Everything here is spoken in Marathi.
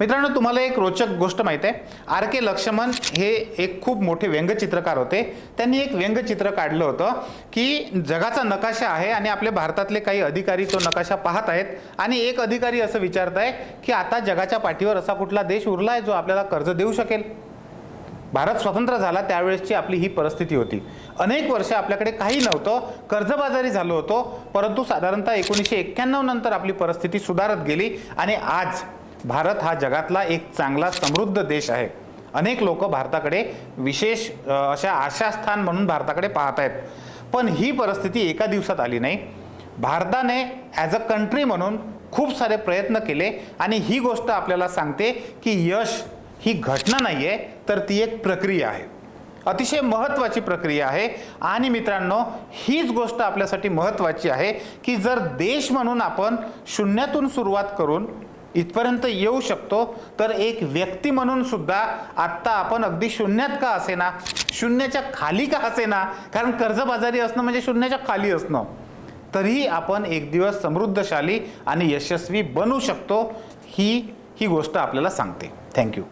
मित्रांनो तुम्हाला एक रोचक गोष्ट माहीत आहे. आर के लक्ष्मण हे एक खूप मोठे व्यंगचित्रकार होते. त्यांनी एक व्यंगचित्र काढलं होतं की जगाचा नकाशा आहे आणि आपल्या भारतातले काही अधिकारी तो नकाशा पाहत आहेत. आणि एक अधिकारी असं विचारत आहे की आता जगाच्या पाठीवर असा कुठला देश उरला आहे जो आपल्याला कर्ज देऊ शकेल? भारत स्वतंत्र झाला त्यावेळेसची आपली ही परिस्थिती होती. अनेक वर्ष आपल्याकडे काही नव्हतं. कर्जबाजारी झालो होतो. परंतु साधारणतः एकोणीसशे एक्क्याण्णव नंतर आपली परिस्थिती सुधारत गेली आणि आज भारत हा जगातला एक चांगला समृद्ध देश आहे. अनेक लोक भारताकडे विशेष अशा आशास्थान म्हणून भारताकडे पाहत आहेत. पण ही परिस्थिती एका दिवसात आली नाही. भारताने ॲज अ कंट्री म्हणून खूप सारे प्रयत्न केले आणि ही गोष्ट आपल्याला सांगते की यश ही घटना नाही आहे तर ती एक प्रक्रिया आहे. अतिशय महत्त्वाची प्रक्रिया आहे. आणि मित्रांनो हीच गोष्ट आपल्यासाठी महत्त्वाची आहे की जर देश म्हणून आपण शून्यातून सुरुवात करून इथपर्यंत येऊ शकतो. तर एक व्यक्ती म्हणून सुद्धा आत्ता आपण अगदी शून्यात का असेना? शून्याच्या खाली का असेना? कारण कर्जबाजारी असणं म्हणजे शून्याच्या खाली असणं. तरीही आपण एक दिवस समृद्धशाली आणि यशस्वी बनू शकतो. ही ही गोष्ट आपल्याला सांगते. थँक्यू